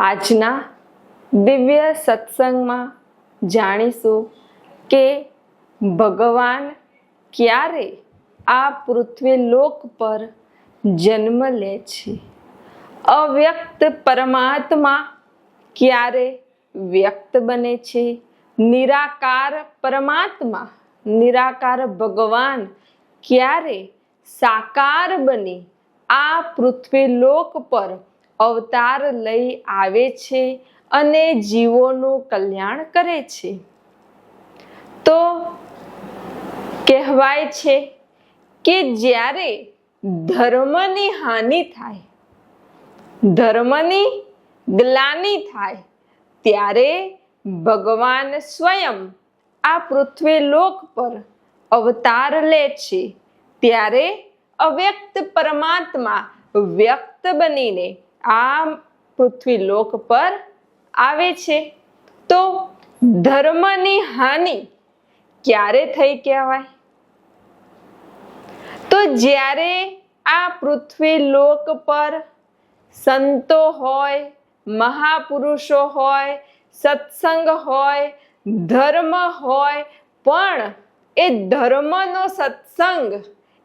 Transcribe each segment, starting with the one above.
આજના દિવ્ય સત્સંગમાં જાણીશું કે ભગવાન ક્યારે આ પૃથ્વી લોક પર જન્મ લે છે. અવ્યક્ત પરમાત્મા ક્યારે વ્યક્ત બને છે? નિરાકાર પરમાત્મા, નિરાકાર ભગવાન ક્યારે સાકાર બની આ પૃથ્વી લોક પર અવતાર લઈ આવે છે અને જીવોનું કલ્યાણ કરે છે. તો કહેવાય છે કે જ્યારે ધર્મની હાનિ થાય, ધર્મની ગ્લાનિ થાય, ત્યારે ભગવાન સ્વયં આ પૃથ્વી લોક પર અવતાર લે છે. ત્યારે અવ્યક્ત પરમાત્મા વ્યક્ત બનીને આ પૃથ્વી લોક પર આવે છે. તો ધર્મની હાનિ ક્યારે થઈ કહેવાય? તો જ્યારે આ પૃથ્વી લોક પર સંતો હોય, મહાપુરુષો હોય, સત્સંગ હોય, ધર્મ હોય, પણ એ ધર્મનો સત્સંગ,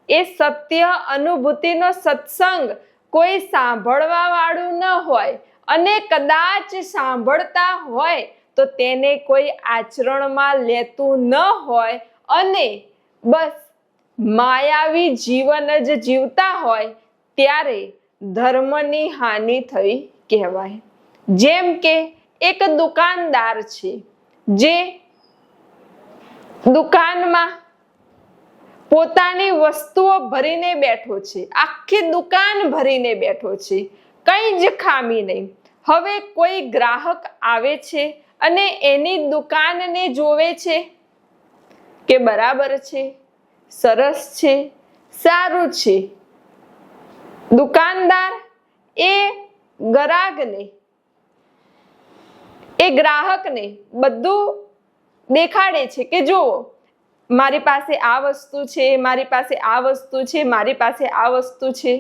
એ સત્ય અનુભૂતિનો સત્સંગ કોઈ સાંભળવા વાળું ન હોય અને કદાચ સાંભળતા હોય તો તેને કોઈ આચરણમાં લેતું ન હોય અને બસ માયાવી જીવન જ જીવતા હોય ત્યારે ધર્મની હાનિ થઈ કહેવાય. જેમ કે એક દુકાનદાર છે જે દુકાનમાં પોતાની વસ્તુઓ ભરીને બેઠો છે. આખી દુકાન ભરીને બેઠો છે. કંઈ જ ખામી નહીં. હવે કોઈ ગ્રાહક આવે છે અને એની દુકાનને જોવે છે કે બરાબર છે, સરસ છે, સારું છે. દુકાનદાર એ ગ્રાહકને એ ગ્રાહકને બધું દેખાડે છે કે જુઓ મારી પાસે આ વસ્તુ છે, મારી પાસે આ વસ્તુ છે, મારી પાસે આ વસ્તુ છે.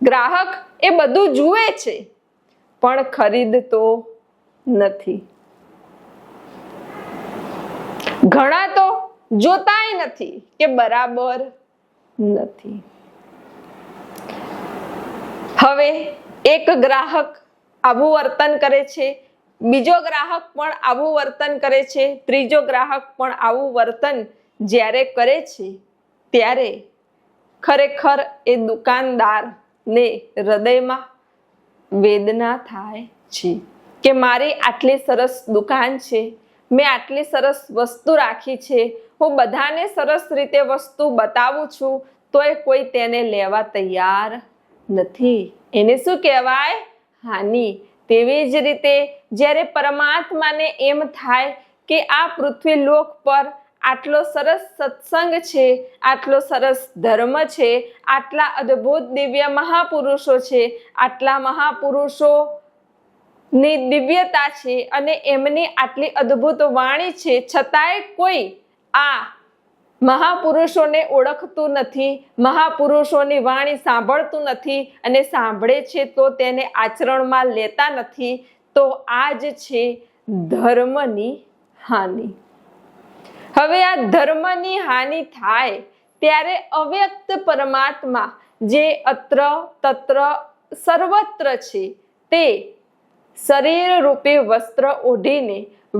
ગ્રાહક એ બધું જુએ છે, પણ ખરીદતો નથી. ઘણા તો જોતાય નથી કે બરાબર નથી. હવે એક ગ્રાહક આવું વર્તન કરે છે, બીજો ગ્રાહક પણ આવું વર્તન કરે છે, ત્રીજો ગ્રાહક પણ આવું વર્તન જ્યારે કરે છે, ત્યારે ખરેખર એ દુકાનદારને હૃદયમાં વેદના થાય છે કે મારી આટલી સરસ દુકાન છે, મેં આટલી સરસ વસ્તુ રાખી છે, હું બધાને સરસ રીતે વસ્તુ બતાવું છું, તોય કોઈ તેને લેવા તૈયાર નથી. એને શું કહેવાય? હાનિ. તેવી જ રીતે જ્યારે પરમાત્માને એમ થાય કે આ પૃથ્વી લોક પર આટલો સરસ સત્સંગ છે, આટલો સરસ ધર્મ છે, આટલા અદ્ભુત દિવ્ય મહાપુરુષો છે, આટલા મહાપુરુષો ની દિવ્યતા છે અને એમની આટલી અદ્ભુત વાણી છે, છતાંય કોઈ આ મહાપુરુષોને ઓળખતું નથી, મહાપુરુષોની વાણી સાંભળતું નથી અને સાંભળે છે તો તેને આચરણમાં લેતા નથી, તો આ જ છે ધર્મની હાનિ. હવે આ ધર્મની હાનિ થાય ત્યારે અવ્યક્ત પરમાત્મા જે અત્ર, તત્ર, સર્વત્ર છે, તે શરીર રૂપે વસ્ત્ર ઓઢીને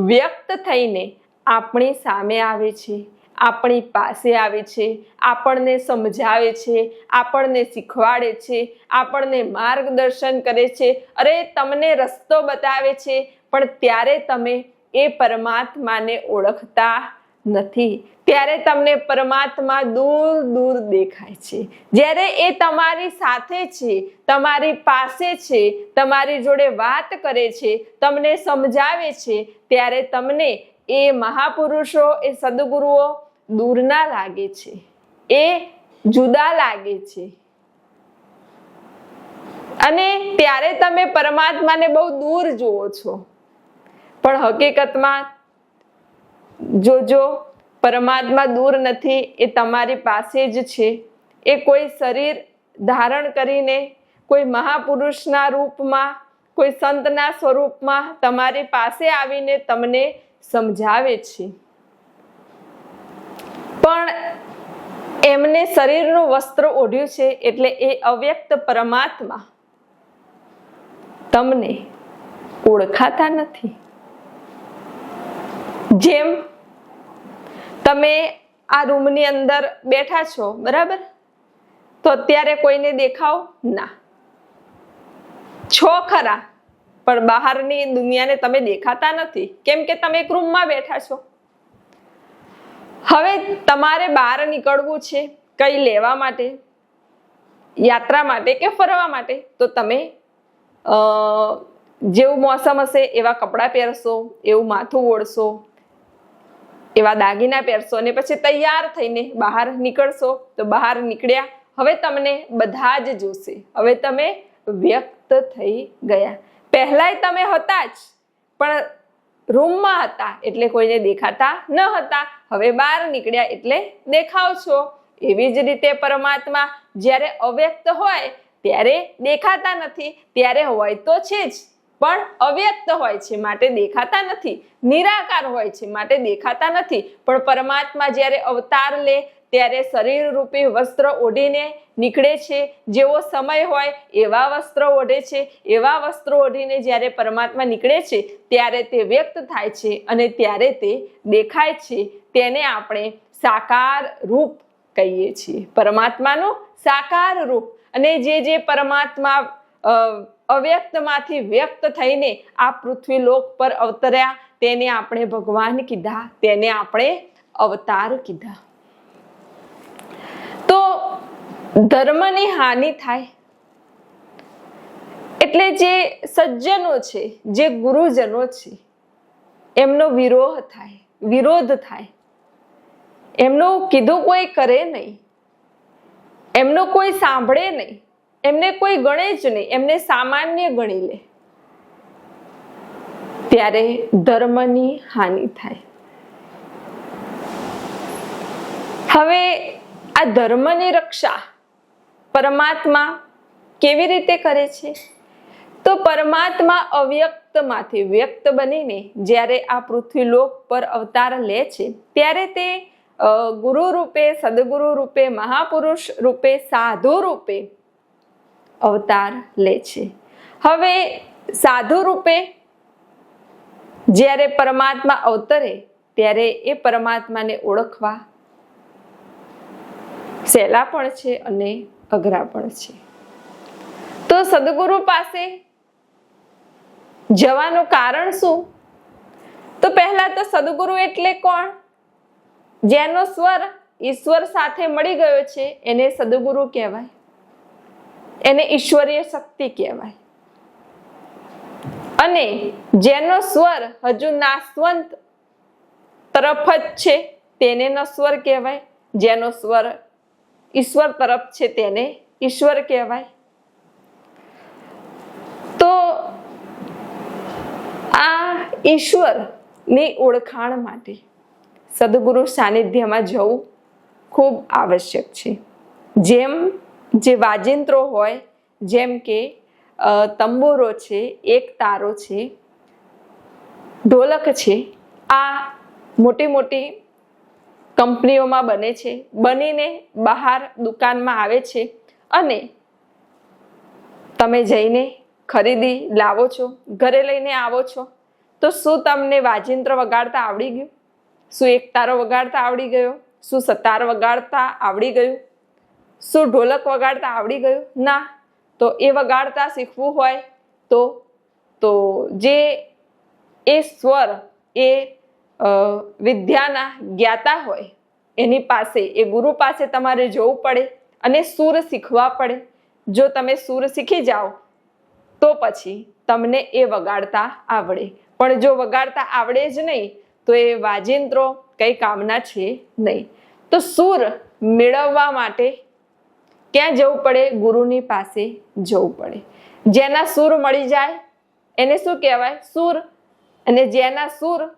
વ્યક્ત થઈને આપણી સામે આવે છે, આપણી પાસે આવે છે, આપણને સમજાવે છે, આપણને શીખવાડે છે, આપણને માર્ગદર્શન કરે છે. અરે, તમને રસ્તો બતાવે છે, પણ ત્યારે તમે એ પરમાત્માને ઓળખતા નથી. ત્યારે તમને પરમાત્મા દૂર દૂર દેખાય છે. જ્યારે એ તમારી સાથે છે, તમારી પાસે છે, તમારી જોડે વાત કરે છે, તમને સમજાવે છે, ત્યારે તમને એ મહાપુરુષો, એ સદગુરુઓ દૂરના લાગે છે. એ જુદા લાગે છે. અને ત્યારે તમે પરમાત્માને બહુ દૂર જુઓ છો. પણ હકીકતમાં જોજો, પરમાત્મા દૂર નથી, એ તમારી પાસે જ છે. એ કોઈ શરીર ધારણ કરીને, કોઈ મહાપુરુષના રૂપમાં, કોઈ સંતના સ્વરૂપમાં તમારી પાસે આવીને તમને સમજાવે છે. પણ એમને શરીરનું વસ્ત્ર ઓઢ્યું છે એટલે એ અવ્યક્ત પરમાત્મા તમને ઓળખાતા નથી. જેમ તમે આ રૂમની અંદર બેઠા છો, બરાબર? તો અત્યારે કોઈને દેખાવ? ના. છો ખરા, પણ બહારની દુનિયાને તમે દેખાતા નથી. કેમ કે તમે એક રૂમમાં બેઠા છો. હવે તમારે બહાર નીકળવું છે કઈ લેવા માટે? યાત્રા માટે કે ફરવા માટે? તો તમે જેવું મોસમ હશે એવા કપડાં પહેરશો, એવું માથું ઓળશો એવા દાગીના પહેરશો અને પછી તૈયાર થઈને બહાર નીકળશો તો બહાર નીકળ્યા. હવે તમને બધા જ જોશે. હવે તમે વ્યક્ત થઈ ગયા. પહેલાય તમે હતા જ, પણ રૂમમાં હતા એટલે કોઈને દેખાતા ન હતા. હવે બહાર નીકળ્યા એટલે દેખાવ છો એવી જ રીતે પરમાત્મા જ્યારે અવ્યક્ત હોય, ત્યારે દેખાતા નથી. ત્યારે હોય તો છે જ. પણ અવ્યક્ત હોય છે, માટે દેખાતા નથી. નિરાકાર હોય છે, માટે દેખાતા નથી. પણ પરમાત્મા જ્યારે અવતાર લે, ત્યારે શરીર રૂપી વસ્ત્ર ઓઢીને નીકળે છે. જેવો સમય હોય, એવા વસ્ત્ર ઓઢે છે. એવા વસ્ત્રો ઓઢીને જ્યારે પરમાત્મા નીકળે છે, ત્યારે તે વ્યક્ત થાય છે અને ત્યારે તે દેખાય છે. તેને આપણે સાકાર રૂપ કહીએ છીએ. પરમાત્માનું સાકાર રૂપ. અને જે જે પરમાત્મા અવ્યક્તમાંથી વ્યક્ત થઈને આ પૃથ્વી લોક પર અવતર્યા. તેને આપણે ભગવાન કીધા. તેને આપણે અવતાર કીધા. તો ધર્મની હાનિ થાય. એટલે જે સજ્જનો છે, જે ગુરુજનો છે, એમનો વિરોહ થાય, વિરોધ થાય. એમનું કીધું કોઈ કરે નહીં. એમનું કોઈ સાંભળે નહીં. એમને કોઈ ગણે જ નહીં, એમને સામાન્ય ગણી લે. ત્યારે ધર્મની હાનિ થાય. હવે આ ધર્મની રક્ષા પરમાત્મા કેવી રીતે કરે છે? તો પરમાત્મા અવ્યક્તમાંથી વ્યક્ત બનીને જ્યારે આ પૃથ્વી લોક પર અવતાર લે છે, ત્યારે તે ગુરુ રૂપે, સદગુરુ રૂપે, મહાપુરુષ રૂપે, સાધુ રૂપે અવતાર લે છે. હવે સાધુ રૂપે જ્યારે પરમાત્મા અવતરે ત્યારે એ પરમાત્માને ઓળખવા સહેલા પણ છે અને અઘરા પણ છે. તો સદગુરુ પાસે જવાનું કારણ શું? તો પહેલા તો સદગુરુ એટલે કોણ? જેનો સ્વર ઈશ્વર સાથે મળી ગયો છે એને સદગુરુ કહેવાય. એને ઈશ્વરીય શક્તિ કહેવાય. અને જેનો સ્વર હજુ નાશવંત તરફ જ છે, તેને નસ્વર કહેવાય. જેનો સ્વર ઈશ્વર તરફ છે, તેને ઈશ્વર કહેવાય. તો આ ઈશ્વરની ઓળખાણ માટે સદગુરુ સાનિધ્યમાં જવું ખૂબ આવશ્યક છે. જેમ જે વાજિંત્રો હોય, જેમ કે તંબોરો છે, એક તારો છે, ઢોલક છે, આ મોટી મોટી કંપનીઓમાં બને છે. બનીને બહાર દુકાનમાં આવે છે અને તમે જઈને ખરીદી લાવો છો, ઘરે લઈને આવો છો, તો શું તમને વાજિંત્ર વગાડતા આવડી ગયું? શું એક તારો વગાડતા આવડી ગયો? શું સતાર વગાડતા આવડી ગયું? શું ઢોલક વગાડતા આવડી ગયું? ના. તો એ વગાડતા શીખવું હોય તો તો જે એ સ્વર, એ વિદ્યાના જ્ઞાતા હોય, એની પાસે, એ ગુરુ પાસે તમારે જવું પડે અને સૂર શીખવા પડે. જો તમે સૂર શીખી જાઓ, તો પછી તમને એ વગાડતા આવડે. પણ જો વગાડતા આવડે જ નહીં, તો એ વાજિંત્રો કંઈ કામના છે નહીં. તો સૂર મેળવવા માટે ક્યાં જવું પડે? ગુરુની પાસે જવું પડે. જેના સૂર મળી જાય, એને શું કહેવાય? સૂર. અને જેના સૂર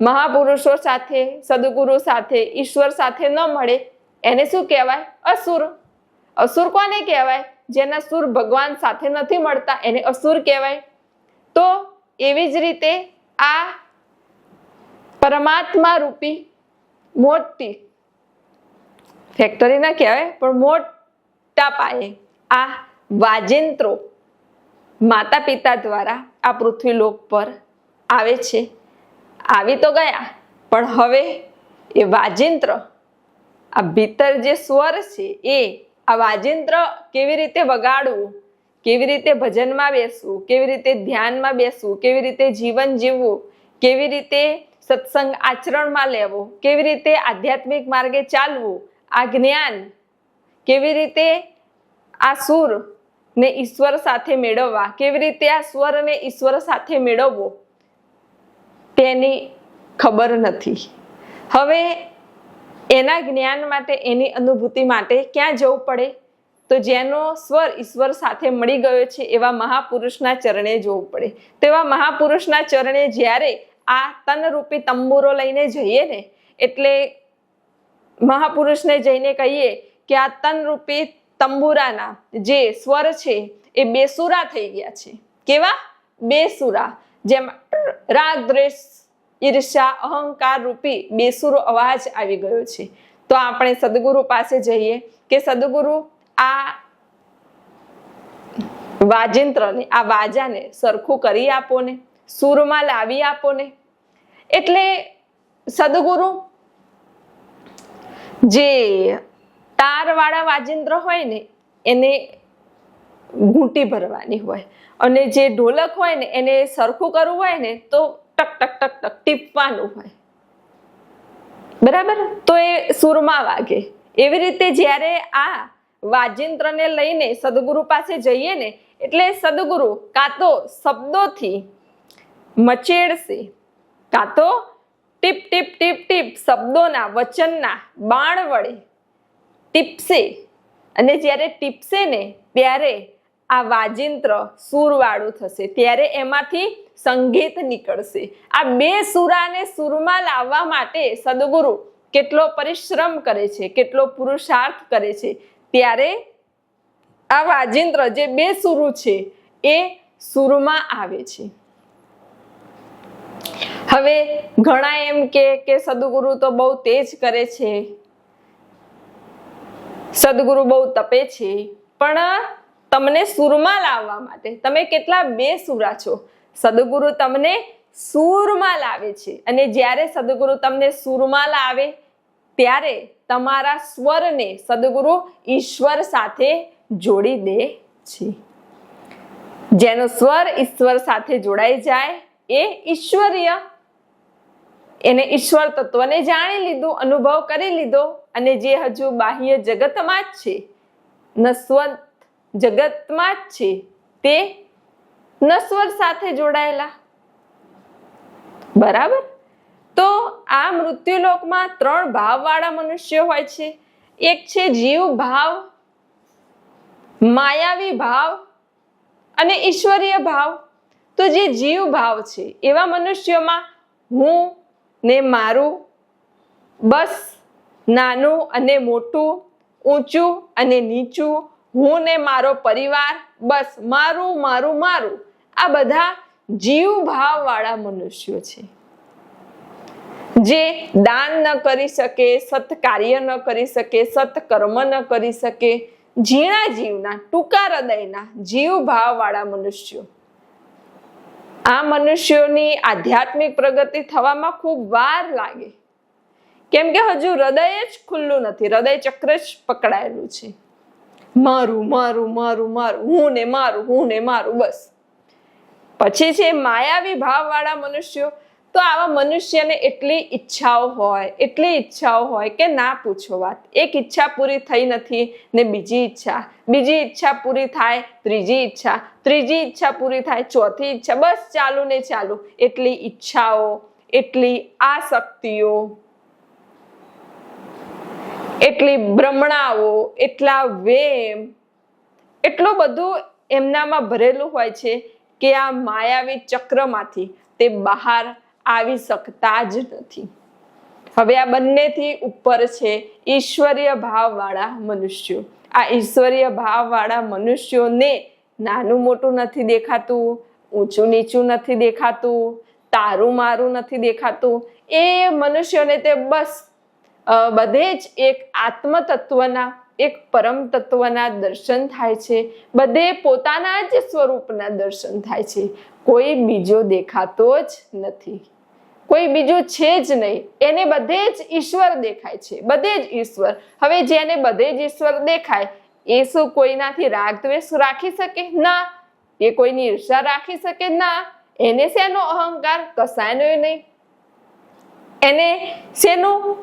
મહાપુરુષો સાથે, સદગુરુ સાથે, ઈશ્વર સાથે ન મળે, એને શું કહેવાય? અસુર. અસુર કોને કહેવાય? જેના સુર ભગવાન સાથે નથી મળતા, એને અસુર કહેવાય. તો એવી જ રીતે આ પરમાત્મા રૂપી મોટી ફેક્ટરી ના કહેવાય, પણ મોટા પાયે આ વાજિંત્રો માતા પિતા દ્વારા આ પૃથ્વીલોક પર આવે છે. આવી તો ગયા, પણ હવે એ વાજિંત્ર, આ ભીતર જે સ્વર છે એ આ વાજિંત્ર કેવી રીતે વગાડવું, કેવી રીતે ભજનમાં બેસવું, કેવી રીતે ધ્યાનમાં બેસવું, કેવી રીતે જીવન જીવવું, કેવી રીતે સત્સંગ આચરણમાં લેવો, કેવી રીતે આધ્યાત્મિક માર્ગે ચાલવું આ જ્ઞાન કેવી રીતે આ સુર ને ઈશ્વર સાથે મેળવવા? કેવી રીતે આ સ્વર ને ઈશ્વર સાથે મેળવવો? તેની ખબર નથી. હવે એના જ્ઞાન માટે, એની અનુભૂતિ માટે ક્યાં જવું પડે? તો જેનો સ્વર ઈશ્વર સાથે મળી ગયો છે, એવા મહાપુરુષના ચરણે જોવું પડે. તેવા મહાપુરુષના ચરણે જ્યારે આ તનરૂપી તંબુરો લઈને જઈએ ને, એટલે મહાપુરુષને જઈને કહીએ કે આ તનરૂપી તંબુરાના જે સ્વર છે, એ બેસુરા થઈ ગયા છે. કેવા? બેસુરા. જેમ રાગ દ્વેષ ઈર્ષા અહંકાર રૂપી બેસુરો અવાજ આવી ગયો છે. તો આપણે સદગુરુ પાસે જઈએ કે સદગુરુ આ વાજિંત્રને, આ વાજાને સરખું કરી આપો ને, સૂરમાં લાવી આપો ને. એટલે સદગુરુ જે તારવાળા વાજિંત્ર હોય ને, એને ઘૂંટી ભરવાની હોય. અને જે ઢોલક હોય ને, એને સરખું કરવું હોય ને, તો ટક ટક ટક ટક ટીપવાનું હોય. બરાબર? તો એ સુરમાં વાગે. એવી રીતે જ્યારે આ વાજિંત્રને લઈને સદગુરુ પાસે જઈએ ને, એટલે સદગુરુ કાં તો શબ્દોથી મચેડશે, કાં તો ટીપ ટીપ ટીપ ટીપ શબ્દોના, વચનના બાણ વડે ટીપશે અને જ્યારે ટીપશે ને, ત્યારે આ વાજિંત્ર સુરવાળું થશે. ત્યારે એમાંથી સંગીત નીકળશે. આ બે સુરાને સુરમાં લાવવા માટે સદગુરુ કેટલો પરિશ્રમ કરે છે, કેટલો પુરુષાર્થ કરે છે, ત્યારે આ વાજિંત્ર જે બે સુરુ છે, એ સુરમાં આવે છે. હવે ઘણા એમ કે કે સદગુરુ તો બહુ તેજ કરે છે. સદગુરુ બહુ તપે છે. પણ તમને સૂરમાં લાવવા માટે, તમે કેટલા બે સુરા છો? સદગુરુ તમને સૂરમાં લાવે છે. અને જ્યારે સદગુરુ તમને સૂરમાં લાવે, ત્યારે તમારા સ્વરને સદગુરુ ઈશ્વર સાથે જોડી દે છે. જેનો સ્વર ઈશ્વર સાથે જોડાઈ જાય, એ ઈશ્વરીય એને ઈશ્વર તત્વને જાણી લીધું, અનુભવ કરી લીધો અને જે હજુ બાહ્ય જગતમાં જ છે, નસ્વંત જગતમાં જ છે, તે નસ્વર સાથે જોડાયેલા. બરાબર? તો આ મૃત્યુલોકમાં ત્રણ ભાવવાળા મનુષ્ય હોય છે. એક છે જીવ ભાવ, માયાવી ભાવ અને ઈશ્વરીય ભાવ. તો જે જીવ ભાવ છે, એવા મનુષ્યોમાં હું ને મારું બસ નાનું અને મોટું, ઊંચું અને નીચું, હું ને મારો પરિવાર, બસ મારું મારું મારું. આ બધા જીવ ભાવવાળા મનુષ્યો છે. જે દાન ન કરી શકે, સત્કાર્ય ન કરી શકે, સત્કર્મ ન કરી શકે, ઝીણા જીવના, ટૂંકા હૃદયના જીવ ભાવવાળા મનુષ્યો. આ મનુષ્યોની આધ્યાત્મિક પ્રગતિ થવામાં ખૂબ વાર લાગે. કેમ કે હજુ હૃદય જ ખુલ્લું નથી, હૃદય ચક્ર જ પકડાયેલું છે. મારું મારું મારું મારું, હું ને મારું, હું ને મારું, બસ. પછી છે માયાવી ભાવવાળા મનુષ્યો. તો આવા મનુષ્યને એટલી ઈચ્છાઓ હોય, એટલી ઈચ્છાઓ હોય કે ના પૂછો વાત. એક ઈચ્છા પૂરી થઈ નથી ને બીજી ઈચ્છા. બીજી ઈચ્છા પૂરી થાય, ત્રીજી ઈચ્છા. ત્રીજી ઈચ્છા પૂરી થાય, ચોથી ઈચ્છા. બસ ચાલુ ને ચાલુ. એટલી ઈચ્છાઓ, એટલી આસક્તિઓ, એટલી ભ્રમણાઓ, એટલા વેમ, એટલું બધું એમનામાં ભરેલું હોય છે કે આ માયાવી ચક્રમાંથી તે બહાર આવી શકતા જ નથી. હવે આ બંનેથી ઉપર છે ઈશ્વરીય ભાવવાળા મનુષ્યો. આ ઈશ્વરીય ભાવવાળા મનુષ્યોને નાનું મોટું નથી દેખાતું, ઊંચું નીચું નથી દેખાતું, તારું મારું નથી દેખાતું. એ મનુષ્યોને તે બસ બધે જ એક આત્મ તત્વના એક પરમ તત્વના દર્શન થાય છે. બધે પોતાના જ સ્વરૂપના દર્શન થાય છે. કોઈ બીજો દેખાતો જ નથી. કોઈ બીજું છે જ નહીં. એને બધે જ ઈશ્વર દેખાય છે. બધે જ ઈશ્વર. હવે જેને બધે જ ઈશ્વર દેખાય, એ શું કોઈનાથી રાગ દ્વેષ રાખી શકે? ના. એ કોઈની ઈર્ષા રાખી શકે? ના. એને શેનો અહંકાર? કસાયનો નહીં. એને શેનું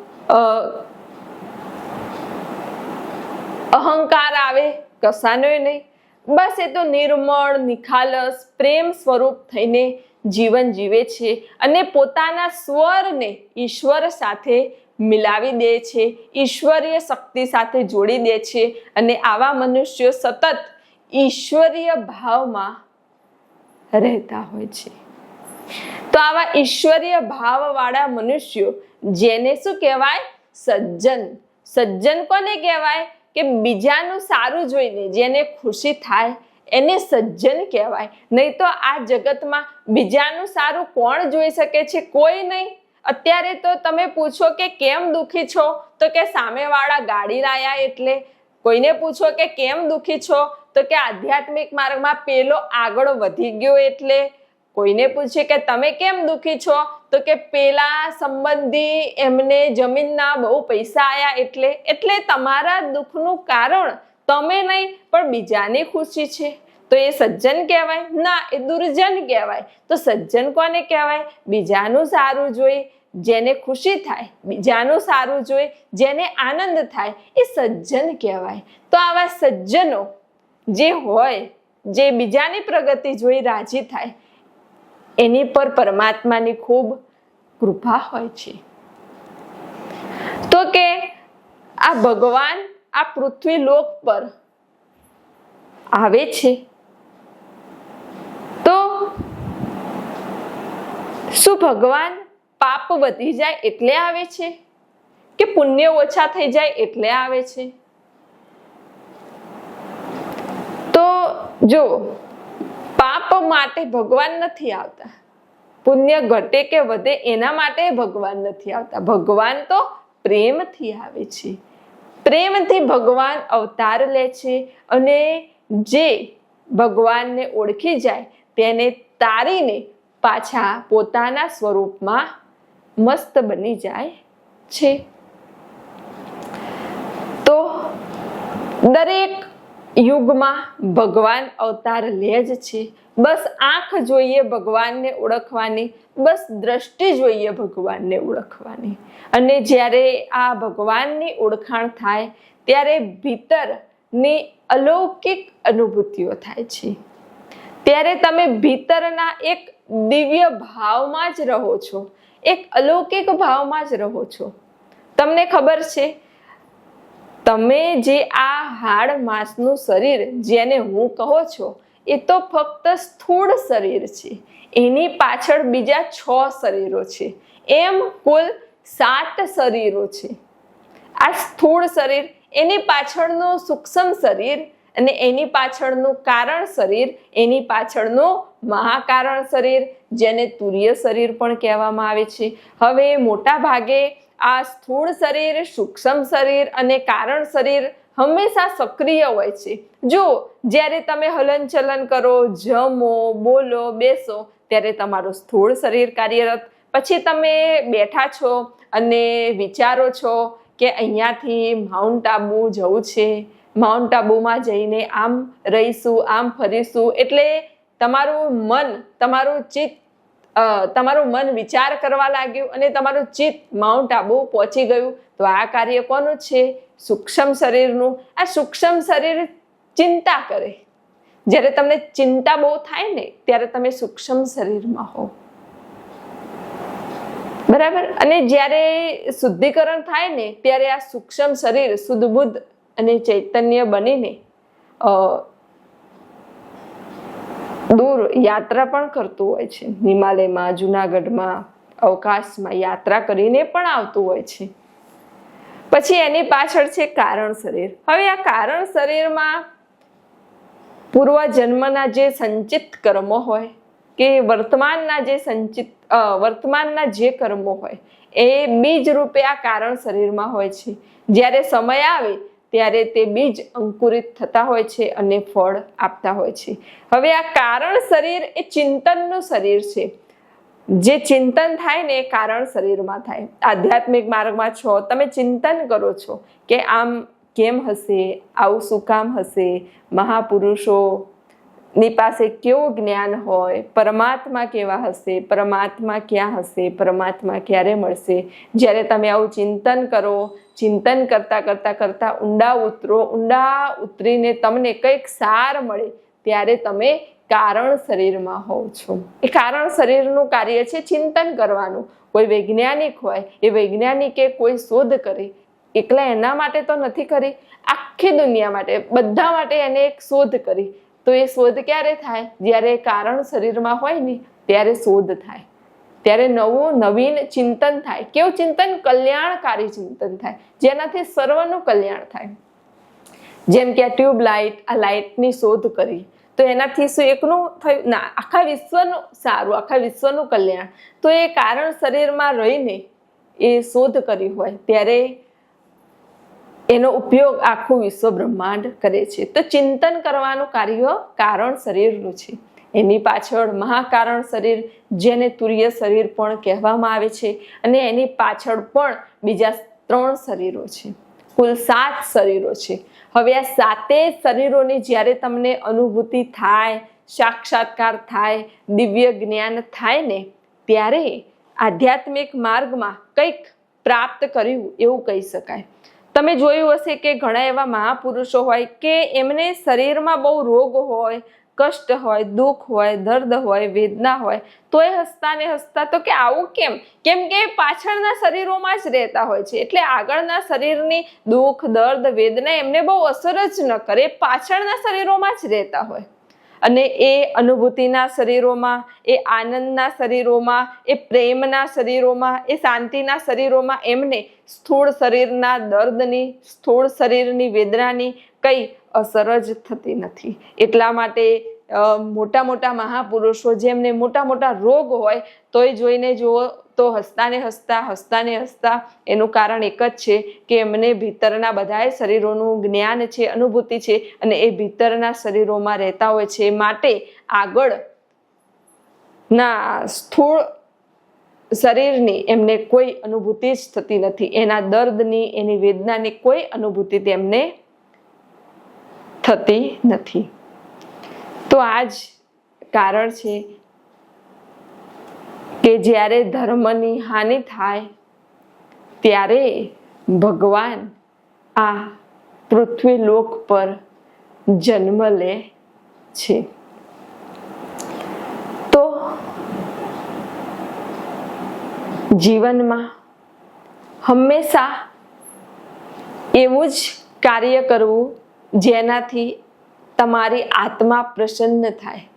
અહંકાર આવે? કસાનો નહીં. બસ એ તો નિર્મળ, નિખાલસ, પ્રેમ સ્વરૂપ થઈને જીવન જીવે છે અને પોતાના સ્વરને ઈશ્વર સાથે મિલાવી દે છે, ઈશ્વરીય શક્તિ સાથે જોડી દે છે અને આવા મનુષ્યો સતત ઈશ્વરીય ભાવમાં રહેતા હોય છે. તો આવા ઈશ્વરીય ભાવવાળા મનુષ્યો જેને શું કહેવાય? સજ્જન. સજ્જન કોને કહેવાય? કે બીજાનું સારું જોઈને જેને ખુશી થાય એને સજ્જન કહેવાય. નહીં તો આ જગતમાં બીજાનું સારું કોણ જોઈ શકે છે? કોઈ નહીં. અત્યારે તો તમે પૂછો કે કેમ દુખી છો? તો કે સામેવાળા ગાડી લાયા એટલે. કોઈને પૂછો કે કેમ દુઃખી છો? તો કે આધ્યાત્મિક માર્ગમાં પેલો આગળ વધી ગયો એટલે. કોઈને પૂછે કે તમે કેમ દુખી છો? તો કે પેલા સંબંધી એમને જમીનના બહુ પૈસા આવ્યા એટલે. એટલે તમારા દુઃખનું કારણ તમે નહીં, પણ બીજાની ખુશી છે. તો એ સજ્જન કહેવાય, ના, એ દુર્જન કહેવાય. તો સજ્જન કોને કહેવાય? બીજાનું સારું જોઈ, જેને ખુશી થાય, બીજાનું સારું જોઈ, જેને આનંદ થાય, એ સજ્જન કહેવાય. તો આવા સજ્જનો જે હોય, જે બીજાની પ્રગતિ જોઈ રાજી થાય, એની પર પરમાત્માની ખૂબ કૃપા હોય છે. તો કે આ ભગવાન આ પૃથ્વી લોક પર આવે છે. તો શું ભગવાન પાપ વધી જાય એટલે આવે છે? કે પુણ્ય ઓછા થઈ જાય એટલે આવે છે? તો જો, પાપ માટે ભગવાન નથી આવતા. પુણ્ય ઘટે કે વધે એના માટે ભગવાન નથી આવતા. ભગવાન તો પ્રેમથી આવે છે. પ્રેમથી ભગવાન અવતાર લે છે અને જે ભગવાનને ઓળખી જાય તેને તારીને પાછા પોતાના સ્વરૂપમાં મસ્ત બની જાય છે. તો દરેક યુગમાં ભગવાન અવતાર લે જ છે. બસ આંખ જોઈએ ભગવાનને ઓળખવાની, બસ દ્રષ્ટિ જોઈએ ભગવાનને ઓળખવાની. અને જ્યારે આ ભગવાનની ઓળખાણ થાય, ત્યારે ભીતરની અલૌકિક અનુભૂતિઓ થાય છે. ત્યારે તમે ભીતરના એક દિવ્ય ભાવમાં જ રહો છો, એક અલૌકિક ભાવમાં જ રહો છો. તમને ખબર છે તમે જે આ હાડ માંસનું શરીર જેને હું કહો છો, એ તો ફક્ત સ્થૂળ શરીર છે. એની પાછળ બીજા છ શરીરો છે. એમ કુલ સાત શરીરો છે. આ સ્થૂળ શરીર, એની પાછળનું સૂક્ષ્મ શરીર અને એની પાછળનું કારણ શરીર, એની પાછળનું મહાકારણ શરીર, જેને તુર્ય શરીર પણ કહેવામાં આવે છે. હવે મોટા ભાગે આ સ્થૂળ શરીર, સૂક્ષ્મ શરીર અને કારણ શરીર હંમેશા સક્રિય હોય છે. જો જ્યારે તમે હલનચલન કરો, જમો, બોલો, બેસો, ત્યારે તમારું સ્થૂળ શરીર કાર્યરત. પછી તમે બેઠા છો અને વિચારો છો કે અહીંયાથી માઉન્ટ આબુ જવું છે. માઉન્ટ આબુમાં જઈને આમ રહીશું, આમ ફરીશું. એટલે તમારું મન, તમારું ચિત્ત તમારું મન વિચાર કરવા લાગ્યું અને તમારું ચિત્ત માઉન્ટ આબુ પહોંચી ગયું. તો આ કાર્ય કોનું છે? સૂક્ષ્મ શરીરનું. આ સૂક્ષ્મ શરીર ચિંતા કરે. જ્યારે તમને ચિંતા બહુ થાય ને, ત્યારે તમે સૂક્ષ્મ શરીરમાં હો બરાબર? અને જ્યારે શુદ્ધિકરણ થાય ને, ત્યારે આ સૂક્ષ્મ શરીર સુદબુદ્ધ અને ચૈતન્ય બનીને દૂર યાત્રા પણ કરતું હોય છે. હિમાલયમાં, જુનાગઢમાં, અવકાશમાં યાત્રા કરીને પણ આવતું હોય છે. પછી એની પાછળ છે કારણ શરીર. હવે આ કારણ શરીરમાં પૂર્વ જન્મના જે સંચિત કર્મો હોય કે વર્તમાનના જે સંચિત વર્તમાનના જે કર્મો હોય, એ બીજ રૂપે આ કારણ શરીરમાં હોય છે. જ્યારે સમય આવે ત્યારે તે બીજ અંકુરિત થતા હોય છે અને ફળ આપતા હોય છે. હવે આ કારણ શરીર એ ચિંતનનું શરીર છે. જે ચિંતન થાય ને એ કારણ શરીરમાં થાય. આધ્યાત્મિક માર્ગમાં છો, તમે ચિંતન કરો છો કે આમ કેમ હશે, આવું શું કામ હશે, મહાપુરુષો ની પાસે કેવું જ્ઞાન હોય, પરમાત્મા કેવા હશે, પરમાત્મા ક્યાં હશે, પરમાત્મા ક્યારે મળશે? જ્યારે તમે આવું ચિંતન કરો, ચિંતન કરતાં કરતાં કરતાં ઊંડા ઉતરો, ઊંડા ઉતરીને તમને કંઈક સાર મળે, ત્યારે તમે કારણ શરીરમાં હોવ છો. એ કારણ શરીરનું કાર્ય છે ચિંતન કરવાનું. કોઈ વૈજ્ઞાનિક હોય, એ વૈજ્ઞાનિકે કોઈ શોધ કરી. એકલા એના માટે તો નથી કરી. આખી દુનિયા માટે, બધા માટે એને એક શોધ કરી. તો એ શોધ ક્યારે થાય? જ્યારે કારણ શરીરમાં હોય ને, ત્યારે શોધ થાય. ત્યારે નવું નવીન ચિંતન થાય. કેવું ચિંતન? કલ્યાણકારી ચિંતન થાય. જેનાથી સર્વનું કલ્યાણ થાય. જેમ કે આ ટ્યુબ લાઇટ આ લાઇટની શોધ કરી. તો એનાથી શું એકનું થયું? ના, આખા વિશ્વનું સારું, આખા વિશ્વનું કલ્યાણ. તો એ કારણ શરીરમાં રહીને એ શોધ કરી હોય. ત્યારે એનો ઉપયોગ આખું વિશ્વ બ્રહ્માંડ કરે છે. તો ચિંતન કરવાનું કાર્ય કારણ શરીરનું છે. એની પાછળ મહાકારણ શરીર, જેને તુર્ય શરીર પણ કહેવામાં આવે છે અને એની પાછળ પણ બીજા ત્રણ શરીરો છે. કુલ સાત શરીરો છે. હવે આ સાતે શરીરોની જ્યારે તમને અનુભૂતિ થાય, સાક્ષાત્કાર થાય, દિવ્ય જ્ઞાન થાય ને, ત્યારે આધ્યાત્મિક માર્ગમાં કંઈક પ્રાપ્ત કર્યું એવું કહી શકાય. તમે જોયું હશે કે ઘણા એવા મહાપુરુષો હોય કે એમને શરીરમાં બહુ રોગ હોય, કષ્ટ હોય, દુઃખ હોય, દર્દ હોય, વેદના હોય, તો એ હસતા ને હસતા તો કે આવું કેમ? કેમ કે પાછળના શરીરોમાં જ રહેતા હોય છે. એટલે આગળના શરીરની દુઃખ, દર્દ, વેદના એમને બહુ અસર જ ન કરે. પાછળના શરીરોમાં જ રહેતા હોય. અને એ અનુભૂતિના શરીરોમાં, એ આનંદના શરીરોમાં, એ પ્રેમના શરીરોમાં, એ શાંતિના શરીરોમાં એમને સ્થૂળ શરીરના દર્દની, સ્થૂળ શરીરની વેદનાની કંઈ અસર જ થતી નથી. એટલા માટે મોટા મોટા મહાપુરુષો જેમને મોટા મોટા રોગ હોય, તોય જોઈને જુઓ તો હસતાને હસતા હસતાને હસતા એનું કારણ એક જ છે કે એમને ભીતરના બધાય શરીરોનું જ્ઞાન છે, અનુભૂતિ છે અને એ ભીતરના શરીરોમાં રહેતા હોય છે. માટે આગળ ના સ્થૂળ શરીરની એમને કોઈ અનુભૂતિ જ થતી નથી. એના દર્દની, એની વેદનાની કોઈ અનુભૂતિ તેમને થતી નથી. તો આ જ કારણ છે કે જ્યારે ધર્મની હાનિ થાય, ત્યારે ભગવાન આ પૃથ્વી લોક પર જન્મ લે છે. તો જીવનમાં હંમેશા એવું જ કાર્ય કરવું જેનાથી તમારી આત્મા પ્રસન્ન થાય,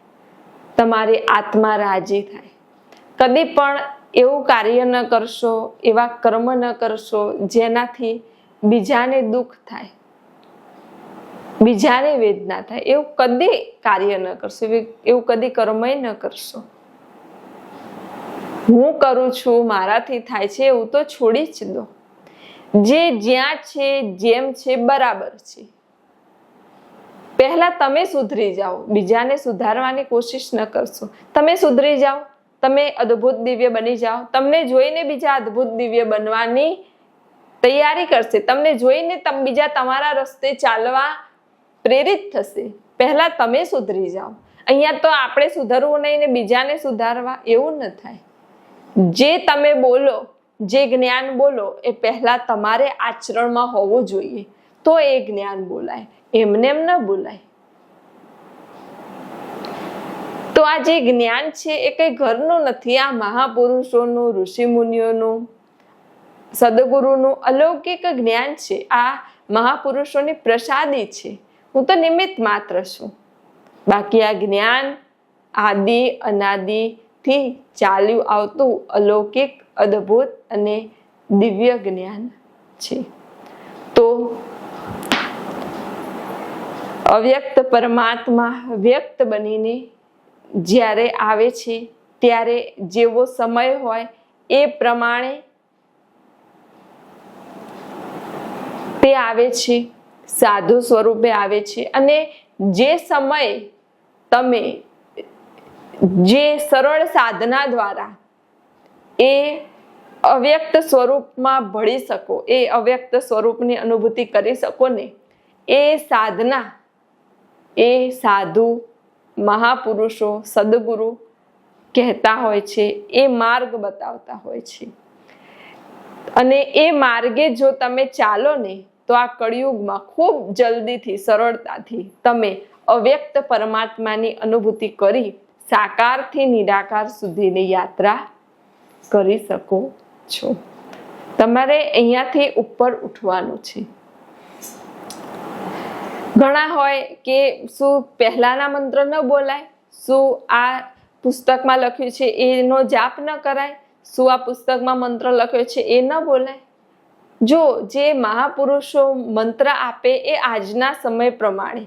તમારી આત્મા રાજી થાય. કદી પણ એવું કાર્ય ન કરશો, એવા કર્મ ન કરશો, જેનાથી બીજાને દુઃખ થાય, બીજાને વેદના થાય, એવું કદી કાર્ય ન કરશો, એવું કદી કર્મય ન કરશો. હું કરું છું, મારાથી થાય છે, એવું તો છોડી જ દો. જે જ્યાં છે, જેમ છે, બરાબર છે. પહેલા તમે સુધરી જાઓ, બીજાને સુધારવાની કોશિશ ન કરશો. તમે સુધરી જાઓ. તમે અદ્ભુત દિવ્ય બની જાઓ. તમને જોઈને બીજા અદ્ભુત દિવ્ય બનવાની તૈયારી કરશે, તમને જોઈને તમ બીજા તમારા રસ્તે ચાલવા પ્રેરિત થશે. પહેલા તમે સુધરી જાઓ. અહીંયા તો આપણે સુધરવું નહીં ને બીજાને સુધારવા એવું ન થાય. જે તમે બોલો, જે જ્ઞાન બોલો, એ પહેલા તમારે આચરણમાં હોવું જોઈએ. તો એ જ્ઞાન બોલાય. એમને એમ ન બોલાય. તો આ જે જ્ઞાન છે એ કંઈ ઘરનું નથી, આ મહાપુરુષોનું, ઋષિમુનિઓનું, સદગુરુનું અલૌકિક જ્ઞાન છે, આ મહાપુરુષોની પ્રસાદી છે. હું તો નિમિત્ત માત્ર છું. બાકી આ જ્ઞાન, આદિ, અનાદિથી ચાલ્યું આવતું અલૌકિક, અદ્ભુત અને દિવ્ય જ્ઞાન છે. તો અવ્યક્ત પરમાત્મા વ્યક્ત બનીને જ્યારે આવે છે, ત્યારે જેવો સમય હોય એ પ્રમાણે તે આવે છે, સાધુ સ્વરૂપે આવે છે. અને જે સમય તમે જે સરળ સાધના દ્વારા એ અવ્યક્ત સ્વરૂપમાં ભળી શકો, એ અવ્યક્ત સ્વરૂપની અનુભૂતિ કરી શકો ને, એ સાધના, એ સાધુ મહાપુરુષો, સદગુરુ કહેતા હોય છે, એ માર્ગ બતાવતા હોય છે. અને એ માર્ગે જો તમે ચાલો ને, તો આ કળિયુગમાં ખૂબ જલ્દીથી, સરળતાથી તમે અવ્યક્ત પરમાત્માની અનુભૂતિ કરી, સાકારથી, નિરાકાર સુધીની યાત્રા કરી શકો છો. તમારે અહીંયાથી ઉપર ઉઠવાનું છે. ઘણા હોય કે શું પહેલાના મંત્ર ન બોલાય, શું આ પુસ્તકમાં લખ્યું છે એનો જાપ ન કરાય, શું આ પુસ્તકમાં મંત્ર લખ્યો છે એ ન બોલાય. જો જે મહાપુરુષો મંત્ર આપે એ આજના સમય પ્રમાણે.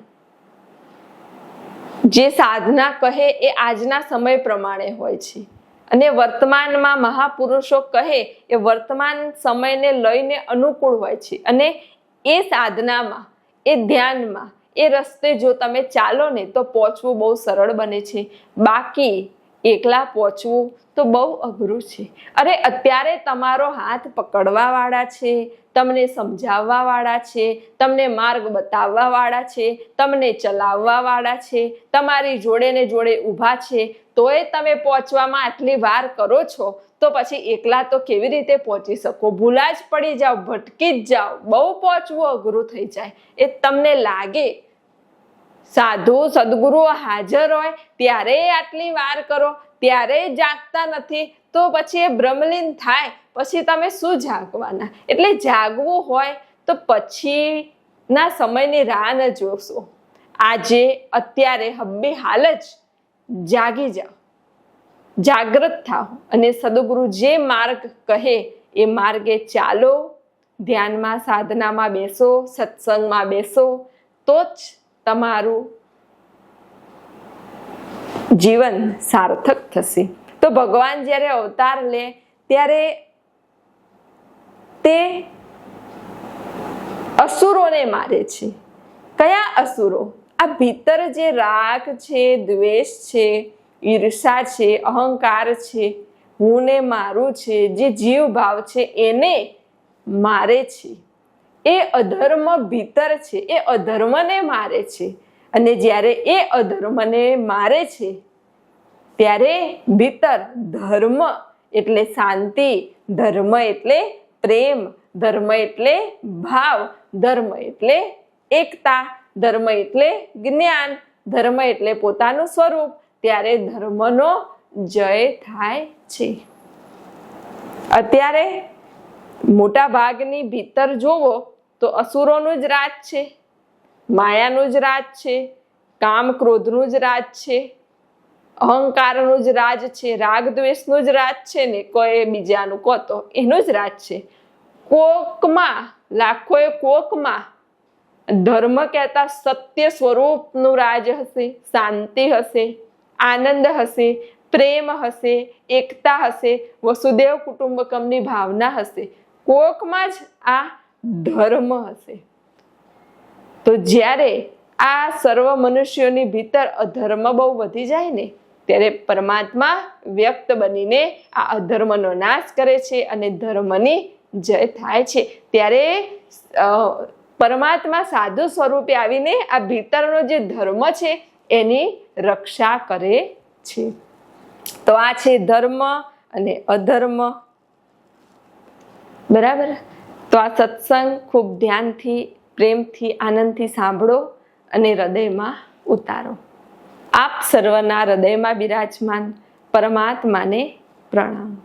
જે સાધના કહે એ આજના સમય પ્રમાણે હોય છે. અને વર્તમાનમાં મહાપુરુષો કહે એ વર્તમાન સમયને લઈને અનુકૂળ હોય છે. અને એ સાધનામાં એ ધ્યાનમાં, એ રસ્તે જો તમે ચાલો ને તો પહોંચવું બહુ સરળ બને છે. બાકી એકલા પહોંચવું તો બહુ અઘરું છે. અરે, અત્યારે તમારો હાથ પકડવાવાળા છે, તમને સમજાવવાવાળા છે, તમને માર્ગ બતાવવાવાળા છે, તમને ચલાવવાવાળા છે, તમારી જોડે ને જોડે ઊભા છે, તોય તમે પહોંચવામાં આટલી વાર કરો છો તો પછી એકલા તો કેવી રીતે પહોંચી શકો? ભૂલા જ પડી જાઓ, ભટકી જ જાઓ. બહુ પહોંચવું અઘરું થઈ જાય. એ તમને લાગે. સાધુ, સદગુરુ હાજર હોય, ત્યારે આટલી વાર કરો. ત્યારે જાગતા નથી. તો પછી એ ભ્રમલીન થાય. પછી તમે શું જાગવાના? એટલે જાગવું હોય તો પછીના સમયની રાહ ન જોશો. આજે, અત્યારે, હબ્બી હાલ જ જાગી જાઓ. જાગૃત થાઓ અને સદગુરુ જે માર્ગ કહે એ માર્ગે ચાલો, ધ્યાનમાં સાધનામાં બેસો, સત્સંગમાં બેસો, તો જ તમારું જીવન સાર્થક થશે. તો ભગવાન જ્યારે અવતાર લે ત્યારે તે અસુરોને મારે છે. કયા અસુરો? આ ભીતર જે રાગ છે, દ્વેષ છે ઈર્ષા છે, અહંકાર છે હું ને મારું છે, જે જીવ ભાવ છે, એને મારે છે. એ અધર્મ ભીતર છે, એ અધર્મને મારે છે. અને જ્યારે એ અધર્મને મારે છે, ત્યારે ભીતર ધર્મ એટલે શાંતિ, ધર્મ એટલે પ્રેમ, ધર્મ એટલે ભાવ, ધર્મ એટલે એકતા, ધર્મ એટલે જ્ઞાન, ધર્મ એટલે પોતાનું સ્વરૂપ ત્યારે ધર્મનો જય થાય છે. અત્યારે મોટા ભાગની ભીતર જોવો તો અસુરોનું જ રાજ છે, માયાનું જ રાજ છે, કામ ક્રોધનું જ રાજ છે, અહંકારનું જ રાજ છે રાગ દ્વેષનું જ રાજ છે ને કોઈ બીજાનું કહો તો એનું જ રાજ છે. કોકમાં, લાખોએ કોકમાં ધર્મ કહેતા સત્ય સ્વરૂપનું રાજ હશે, શાંતિ હશે. આનંદ હશે, પ્રેમ હશે, એકતા હશે, વસુદેવ કુટુંબકમની ભાવના હશે. કોકમાં જ આ ધર્મ હશે. તો જ્યારે આ સર્વ મનુષ્યોની ભીતર અધર્મ બહુ વધી જાય ને, ત્યારે પરમાત્મા વ્યક્ત બનીને આ અધર્મનો નાશ કરે છે અને ધર્મની જય થાય છે. ત્યારે પરમાત્મા સાધુ સ્વરૂપે આવીને આ ભીતરનો જે ધર્મ છે એની રક્ષા કરે છે. તો આ છે ધર્મ અને અધર્મ. બરાબર? તો આ સત્સંગ ખૂબ ધ્યાનથી, પ્રેમથી, આનંદથી સાંભળો અને હૃદયમાં ઉતારો. આપ સર્વના હૃદયમાં બિરાજમાન પરમાત્માને પ્રણામ.